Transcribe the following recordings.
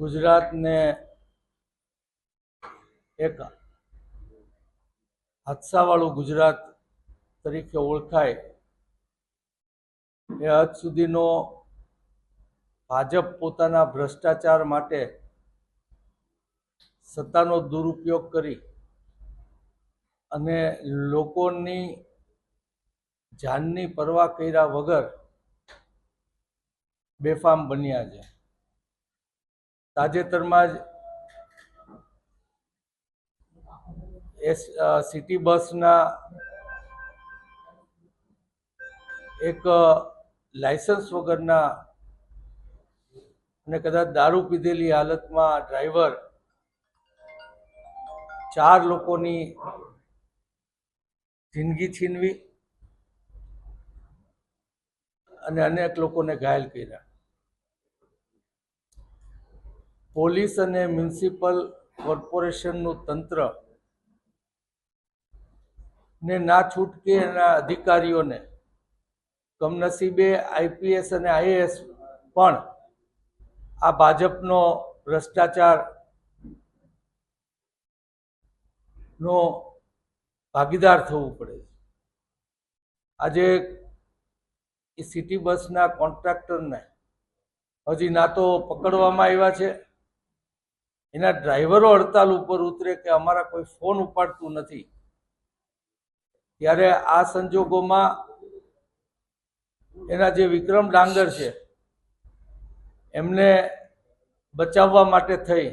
ગુજરાતને એક હાદસાવાળું ગુજરાત તરીકે ઓળખાય, એ હદ સુધીનો ભાજપ પોતાના ભ્રષ્ટાચાર માટે સત્તાનો દુરુપયોગ કરી અને લોકોની જાનની પરવા કર્યા વગર બેફામ બન્યા છે. તાજેતરમાં જ એસ સિટી બસના એક લાયસન્સ વગરના અને કદાચ દારૂ પીધેલી હાલતમાં ડ્રાઈવર ચાર લોકોની જિંદગી છીનવી અને અનેક લોકોને ઘાયલ કર્યા. પોલીસ અને મ્યુનિસિપલ કોર્પોરેશનનું તંત્ર ને ના છૂટકે એના અધિકારીઓને, કમનસીબે આઈપીએસ અને આઈએએસ પણ આ ભાજપનો ભ્રષ્ટાચાર નો ભાગીદાર થવું પડે છે. આજે એ સિટી બસના કોન્ટ્રાક્ટરને હજી ના તો પકડવામાં આવ્યા છે. એના ડ્રાઈવરો હડતાલ ઉપર ઉતરે કે અમારા કોઈ ફોન ઉપાડતું નથી. ત્યારે આ સંજોગોમાં એના જે વિક્રમ ડાંગર છે, એમને બચાવવા માટે થઈ.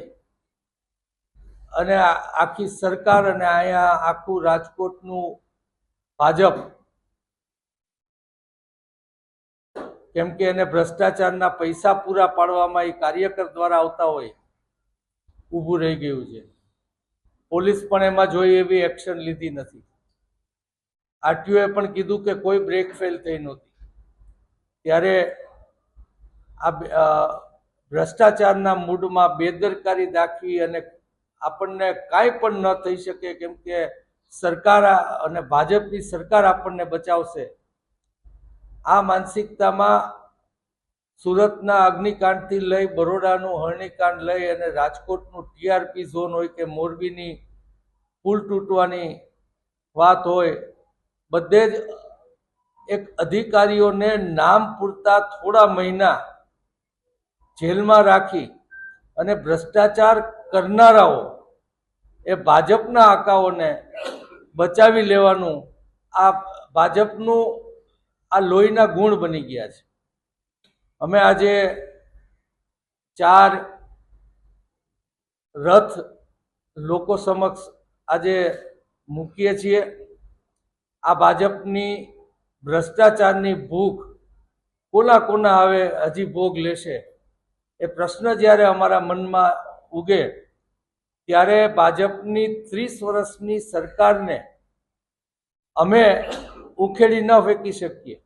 અને આખી સરકાર અને અહીંયા આખું રાજકોટનું ભાજપ કેમ કે એને ભ્રષ્ટાચારના પૈસા પૂરા પાડવામાં એ કાર્યકર દ્વારા આવતા હોય. ઊભું રહી ગયું છે. પોલીસ પણ એમાં જોઈ એવી એક્શન લીધી નથી. આરટીઓએ પણ કીધું કે કોઈ બ્રેક ફેલ થઈ નહોતી. ત્યારે આ ભ્રષ્ટાચારના મૂડમાં બેદરકારી દાખવી અને આપણને કાંઈ પણ ન થઈ શકે કેમ કે સરકાર અને ભાજપની સરકાર આપણને બચાવશે. આ માનસિકતામાં સુરતના અગ્નિકાંડથી લઈ બરોડાનું હરણીકાંડ લઈ અને રાજકોટનું ટીઆરપી ઝોન હોય કે મોરબીની પુલ તૂટવાની વાત હોય, બધે જ એક અધિકારીઓને નામ પૂરતા થોડા મહિના જેલમાં રાખી અને ભ્રષ્ટાચાર કરનારાઓ એ ભાજપના આકાઓને બચાવી લેવાનું આ ભાજપનું આ લોહીના ગુણ બની ગયા છે. અમે આજે ચાર રથ લોકો સમક્ષ આજે મૂકીએ છીએ. આ ભાજપની ભ્રષ્ટાચારની ભૂખ કોના કોના હવે હજી ભોગ લેશે એ પ્રશ્ન જ્યારે અમારા મનમાં ઉગે ત્યારે ભાજપની ત્રીસ વર્ષની સરકારને અમે ઉખેડી ન ફેંકી શકીએ.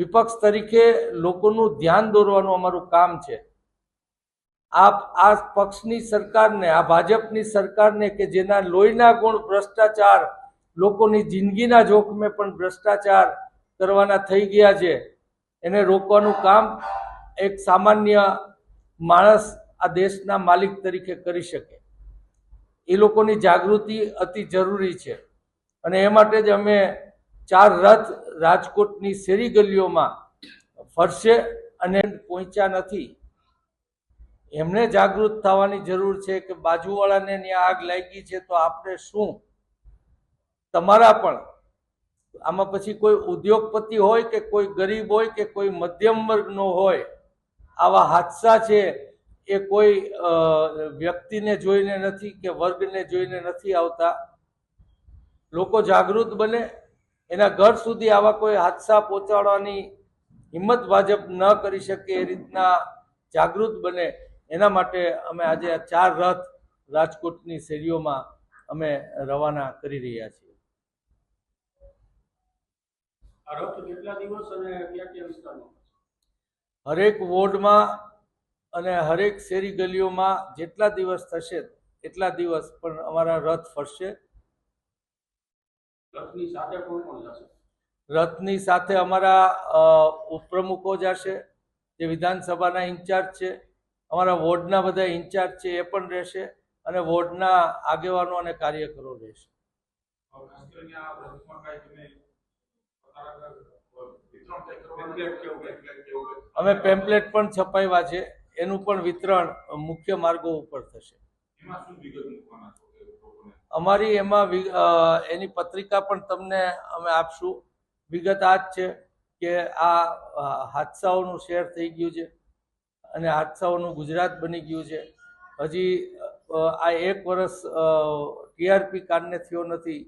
વિપક્ષ તરીકે લોકોનું ધ્યાન દોરવાનું અમારું કામ છે. આ આ પક્ષની સરકારને, આ ભાજપની સરકારને કે જેના લોહીના ગુણ, ભ્રષ્ટાચાર, લોકોની જિંદગીના જોખમે પણ ભ્રષ્ટાચાર કરવાના થઈ ગયા છે, એને રોકવાનું કામ એક સામાન્ય માણસ આ દેશના માલિક તરીકે કરી શકે. એ લોકોની જાગૃતિ અતિ જરૂરી છે. અને એ માટે જ અમે ચાર રથ રાજકોટની શેરી ગલીઓમાં ફરશે અને પહોંચ્યા નથી. એમને જાગૃત થવાની જરૂર છે કે બાજુવાળાને ત્યાં આગ લાગી છે તો આપણે શું? તમારા પણ. આમાં પછી કોઈ ઉદ્યોગપતિ હોય કે કોઈ ગરીબ હોય કે કોઈ મધ્યમ વર્ગનો હોય, આવા હાદસા છે એ કોઈ વ્યક્તિને જોઈને નથી કે વર્ગને જોઈને નથી આવતા. લોકો જાગૃત બને એના ઘર સુધી આવા કોઈ હાદસા પહોંચાડવાની હિંમત ભાજપ ન કરી શકે એ રીતના જાગૃત બને. એના માટે અમે આજે આ ચાર રથ રાજકોટની શેરીઓમાં અમે રવાના કરી રહ્યા છીએ. હરેક વોર્ડમાં અને હરેક શેરી ગલીઓમાં જેટલા દિવસ થશે એટલા દિવસ પણ અમારા રથ ફરશે. રથની સાથે કોણ કોણ જશે? રથની સાથે અમારા ઉપપ્રમુખો જશે જે વિધાનસભાના ઇન્ચાર્જ છે અમારા વોર્ડના બધા ઇન્ચાર્જ છે એ પણ રહેશે અને વોર્ડના આગેવાનો અને કાર્યકરો રહેશે? અમે પેમ્પલેટ પણ છપાવ્યા છે એનું પણ વિતરણ મુખ્ય માર્ગો ઉપર થશે. એમાં શું વિગત મૂકવાના અમારી એમાં એની પત્રિકા પણ તમને અમે આપશું. વિગત આ જ છે કે આ હાદસાઓનું શેર થઈ ગયું છે અને હાદસાઓનું ગુજરાત બની ગયું છે. હજી આ એક વર્ષ ટીઆરપી કારણે થયો નથી.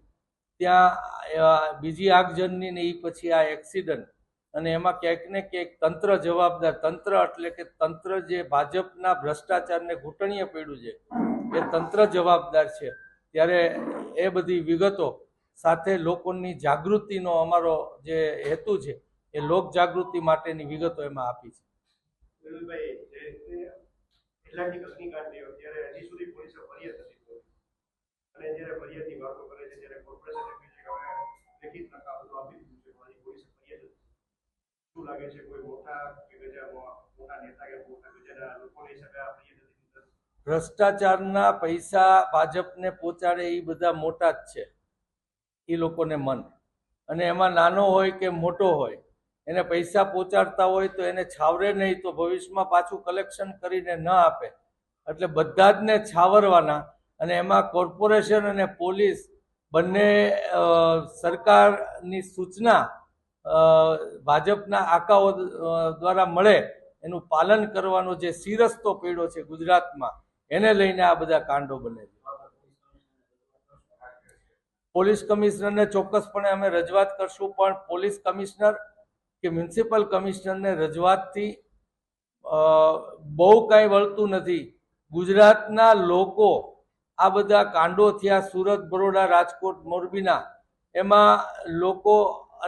ત્યાં બીજી આગજનની ને એ પછી આ એક્સિડન્ટ. અને એમાં ક્યાંક ને ક્યાંક તંત્ર જવાબદાર, તંત્ર એટલે કે તંત્ર જે ભાજપના ભ્રષ્ટાચારને ઘૂંટણીએ પડ્યું છે, એ તંત્ર જવાબદાર છે. ત્યારે એ બધી વિગતો સાથે લોકોની જાગૃતિનો અમારો જે હેતુ છે, એ લોક જાગૃતિ માટેની વિગતો એમાં આપી છે. લાગે છે, કોઈ મોટા કે મોટા નેતા કે મોટા ગજાના લોકોની હિસાબે આ ફરિયાદ નથી થતી? ભ્રષ્ટાચારના પૈસા ભાજપને પહોંચાડે એ બધા મોટા જ છે. એ લોકોને મન. અને એમાં નાનો હોય કે મોટો હોય, એને પૈસા પહોંચાડતા હોય તો એને છાવરે નહીં તો ભવિષ્યમાં પાછું કલેક્શન કરીને ન આપે. એટલે બધા જ ને છાવરવાના અને એમાં કોર્પોરેશન અને પોલીસ બંને સરકારની સૂચના ભાજપના આકાઓ દ્વારા મળે એનું પાલન કરવાનો જે સિરસ્તો પીડો છે ગુજરાતમાં એને લઈને આ બધા કાંડો બને છે. પોલીસ કમિશનરને ચોક્કસપણે અમે રજૂઆત કરશું, પણ પોલીસ કમિશનર કે મ્યુનિસિપલ કમિશનરને રજૂઆતથી બહુ કાંઈ વળતું નથી. ગુજરાતના લોકો આ બધા કાંડો થયા સુરત, બરોડા, રાજકોટ, મોરબીના, એમાં લોકો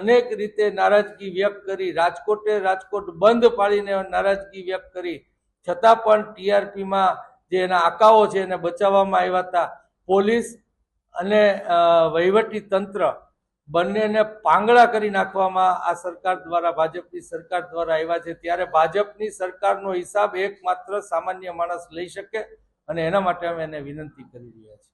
અનેક રીતે નારાજગી વ્યક્ત કરી, રાજકોટે રાજકોટ બંધ પાડીને નારાજગી વ્યક્ત કરી. છતાં પણ ટીઆરપીમાં જે એના આકાઓ છે એને બચાવવામાં આવ્યા હતા. પોલીસ અને વહીવટી તંત્ર બંનેને પાંગડા કરી નાખવામાં આ સરકાર દ્વારા, ભાજપની સરકાર દ્વારા આવ્યા છે. ત્યારે ભાજપની સરકારનો હિસાબ એકમાત્ર સામાન્ય માણસ લઈ શકે અને એના માટે અમે એને વિનંતી કરી રહ્યા છીએ.